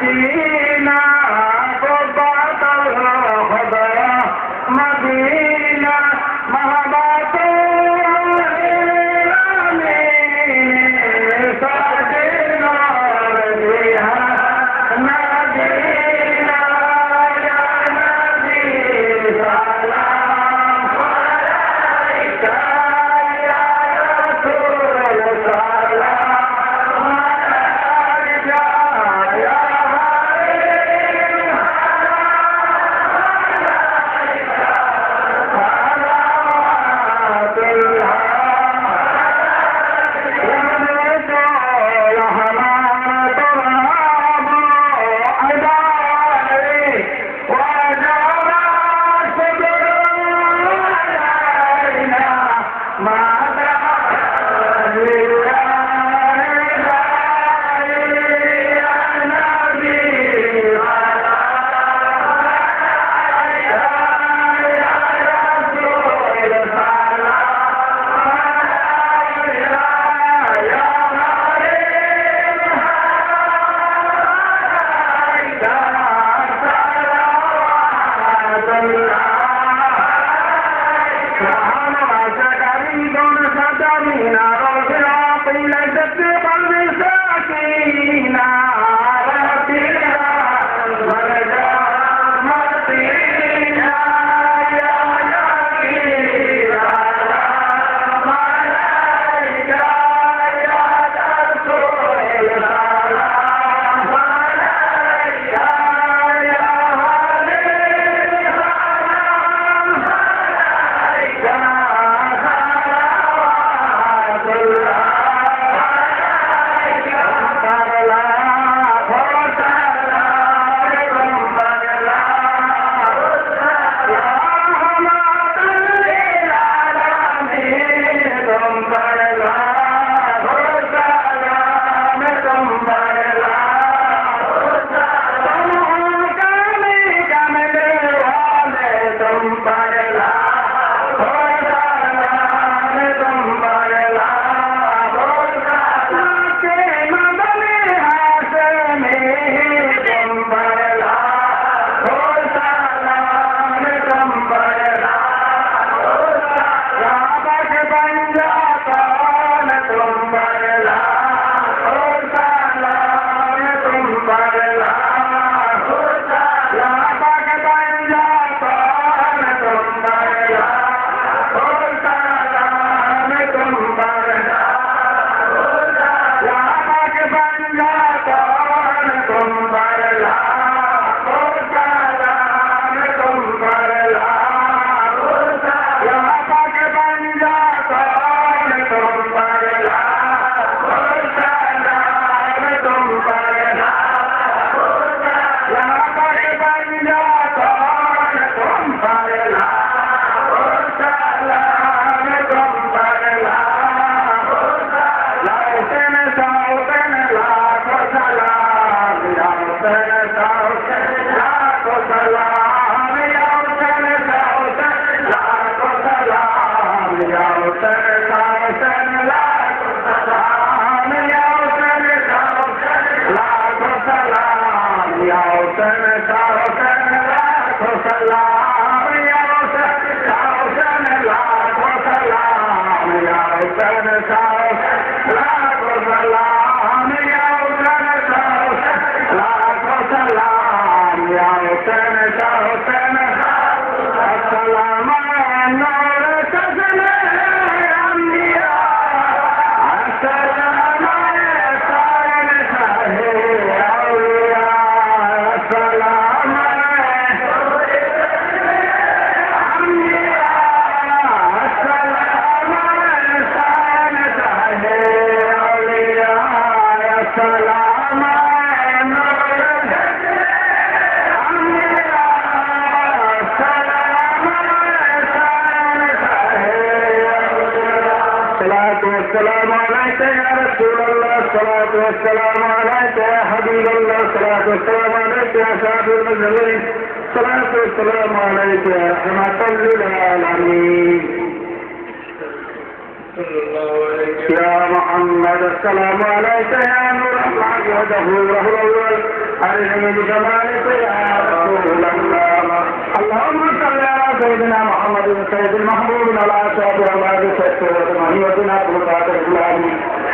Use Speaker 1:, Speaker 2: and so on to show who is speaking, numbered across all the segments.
Speaker 1: Thank you. Khosla सा الصلاة والسلام عليك يا حبيب الله. الصلاة والسلام عليك يا شافي المسلمين الصلاة والسلام عليك يا رحمة للعالمين. يا محمد السلام عليك يا نور الله وظهوره الأول. أرحم بجمالك يا رسول الله. اللهم صل على سيدنا محمد سيد المحبوب على أشرف أولاد سيد مهيبتنا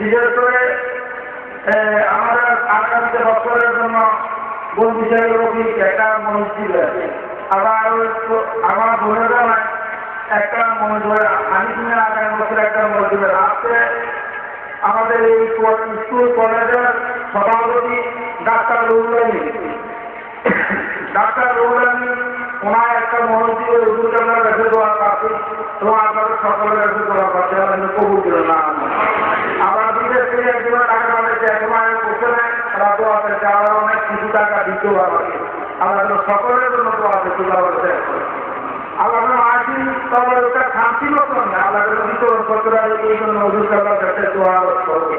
Speaker 1: বিশেষ করে আমরা আগামী বছরের জন্য কোন বিষয়গুলি একটা মনস্থির আছে আবার আমার ধরে দেওয়ায় একটা মনে ধরে আমি তুমি আগামী বছর একটা মনে ধরে রাত্রে আমাদের এই স্কুল, কলেজের সভাপতি ডাক্তার রুহুলানি ডাক্তার রুহুলানি ওনার একটা মসজিদ হুজুরকে আমরা কাছে দোয়া পাচ্ছি এবং আপনাদের সকলের কাছে দোয়া পাচ্ছি আমাদের কবুল দিল না। আবার বিশেষ করে একজন টাকা পাঠাচ্ছে এখন আমি করছে না, তারা দোয়া পেয়েছে আবার অনেক কিছু টাকা দিতেও আমাকে আমাদের সকলের জন্য দোয়া পেয়েছে দোয়া আল্লাহ আসি তবে ওটা শান্তি মতন না আল্লাহ বিতরণ করতে পারে এই জন্য হুজুর আল্লাহ কাছে দোয়া করবো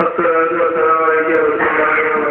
Speaker 2: الصلاة والسلام عليك يا رسول الله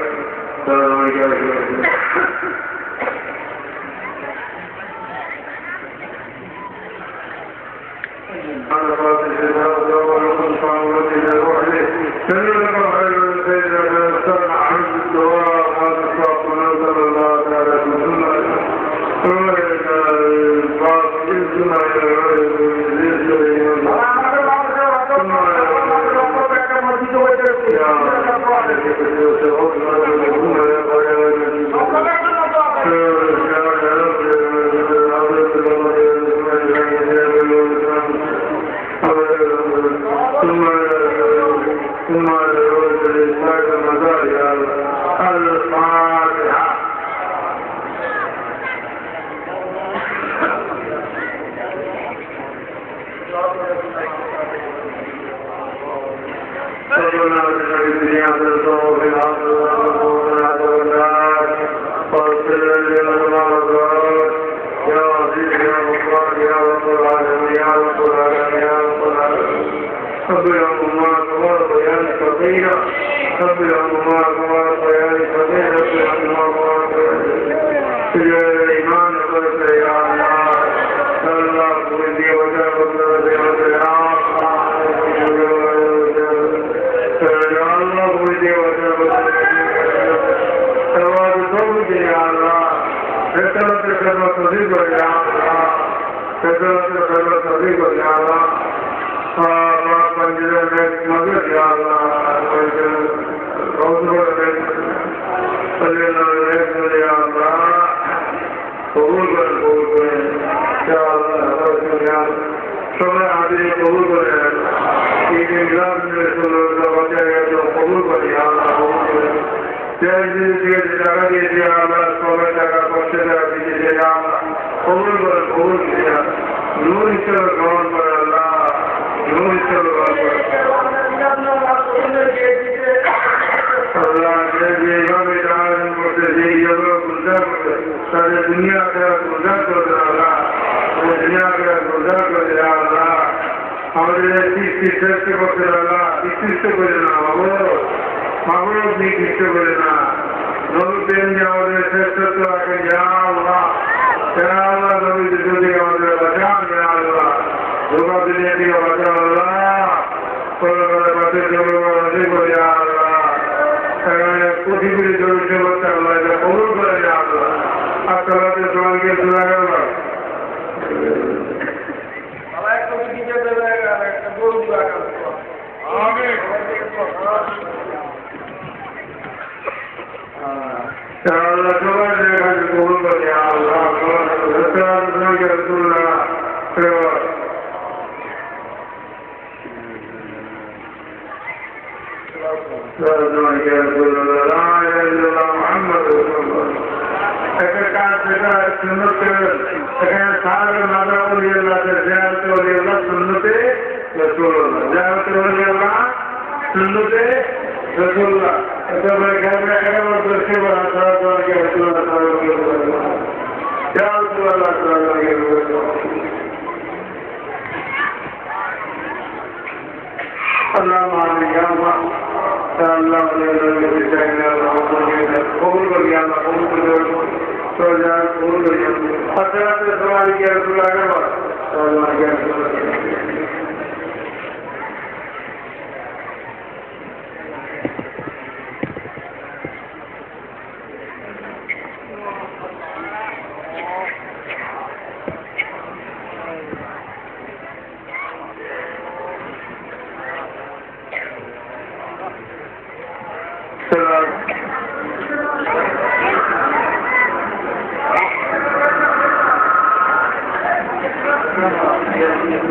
Speaker 2: رب الأمة كما بيان فقيرا رب الأمة كما بيان فقيرا رب الأمة كما بيان يا إيمان قلت يا الله يا الله قل لي وجهك وجهك يا الله فكرة كما تضيق يا الله رب العزت مدد يا الله رب العزت صلى الله عليه وسلم يا الله قبول کر قبول کر یا اللہ رب العزت সবাই আগে কবুল করে এই ইংলাম কবুল করি আল্লাহ কবুল করে টাকা দিয়েছি আমরা সবাই টাকা কষ্টে টাকা দিয়েছি কবুল হিসেবে গ্রহণ করে যেভাবে আয়োজন করতে যেগুলো গুজার করতে তাদের দুনিয়া ফেরা গুজার করতে আল্লাহ দুনিয়া ফেরা গুজার করতে আল্লাহ আমাদের সৃষ্টি করতে আল্লাহ বিশিষ্ট করে না বাবু বাবু নিকৃষ্ট করে না নবী যে আমাদের শ্রেষ্ঠত্ব রাখে যা আল্লাহ যা আল্লাহ নবী যদি আমাদের বাঁচান যা আল্লাহ ধোকা দিলে থেকে বাঁচান আল্লাহ বাঁচে জমি করে আল্লাহ কবুল করে আল্লাহ আর তোমাকে তোমাকে শোনা গেল আল্লাহ সবার জায়গায় কবুল করে আল্লাহ তোমাকে রসুল্লাহ একটা কাজ সেটা সুন্নতে এখানে সাহাবে মাদা বলি আল্লাহ জাহাতে বলি আল্লাহ সুন্নতে রসুল্লাহ জাহাতে বলি আল্লাহ সুন্নতে রসুল্লাহ এটা বলে গ্রামে এগারো দশে বলা সারা তোমাকে রসুল্লাহ সারা যা রসুল্লাহ সারা اللهم آمين يا الله sallallahu aleyhi ve sellem'den olduğu gibi olur ya olur söyler olur ya. Hatta da zamanı gerçeklerine var. Allah'a gerçeklerine. Thank you.